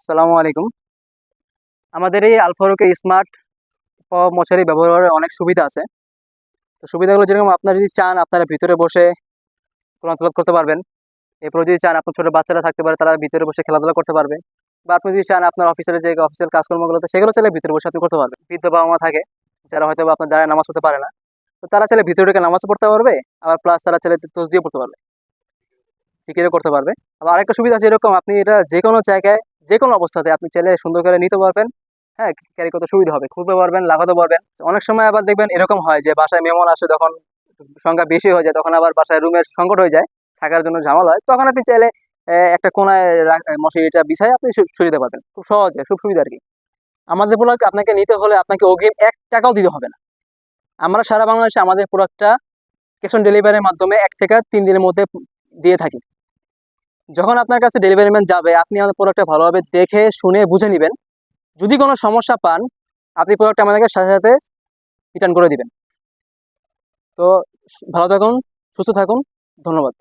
আসসালামু আলাইকুম। আমাদের এই আলফারুকের স্মার্ট মশারি ব্যবহারের অনেক সুবিধা আছে। তো সুবিধাগুলো যেরকম আপনারা যদি চান, আপনারা ভিতরে বসে কোরআন করতে পারবেন। এরপর যদি চান, আপনার ছোটো বাচ্চারা থাকতে পারে, তারা ভিতরে বসে খেলাধুলা করতে পারবে। বা আপনি যদি চান, আপনার অফিসের যে অফিসিয়াল কাজকর্মগুলোতে, সেগুলো চাইলে ভিতরে বসে আপনি করতে পারবেন। বৃদ্ধ বাবা মা থাকে, যারা হয়তো আপনার দ্বারা নামাজ পড়তে পারে না। তো তারা চাইলে ভিতরে নামাজ পড়তে পারবে, আবার প্লাস তারা চাইলে দিয়ে পড়তে পারবে। জিকিরও করতে পারবে। আবার আরেকটা সুবিধা আছে, এরকম আপনি এটা যে কোনো জায়গায় যে কোনো অবস্থাতে আপনি চাইলে সুন্দর করে নিতে পারবেন হ্যাঁ ক্যারি করতে সুবিধা হবে, খুলতে পারবেন, লাগাতে পারবেন। অনেক সময় আবার দেখবেন এরকম হয় যে বাসায় মেমন আসে তখন সংখ্যা বেশি হয়ে যায়, তখন আবার বাসায় রুমের সংকট হয়ে যায়, থাকার জন্য ঝামেলা হয়, তখন আপনি চাইলে একটা কোনায় মশারিটা বিছায় আপনি সু- সরিয়ে দিতে পারবেন। খুব সহজে, খুব সুবিধা আর কি আমাদের প্রোডাক্ট আপনাকে নিতে হলে আপনাকে অগ্রিম এক টাকাও দিতে হবে না। আমরা সারা বাংলাদেশে আমাদের প্রোডাক্টটা ক্যাশ অন ডেলিভারির মাধ্যমে এক থেকে তিন দিনের মধ্যে দিয়ে থাকি। যখন আপনার কাছে ডেলিভারি ম্যান যাবে, আপনি আমাদের প্রোডাক্টটা ভালোভাবে দেখে, শুনে, বুঝে নেবেন। যদি কোনো সমস্যা পান, আপনি প্রোডাক্টটা আমাদেরকে সাথে সাথে রিটার্ন করে দিবেন। তো ভালো থাকুন, সুস্থ থাকুন, ধন্যবাদ।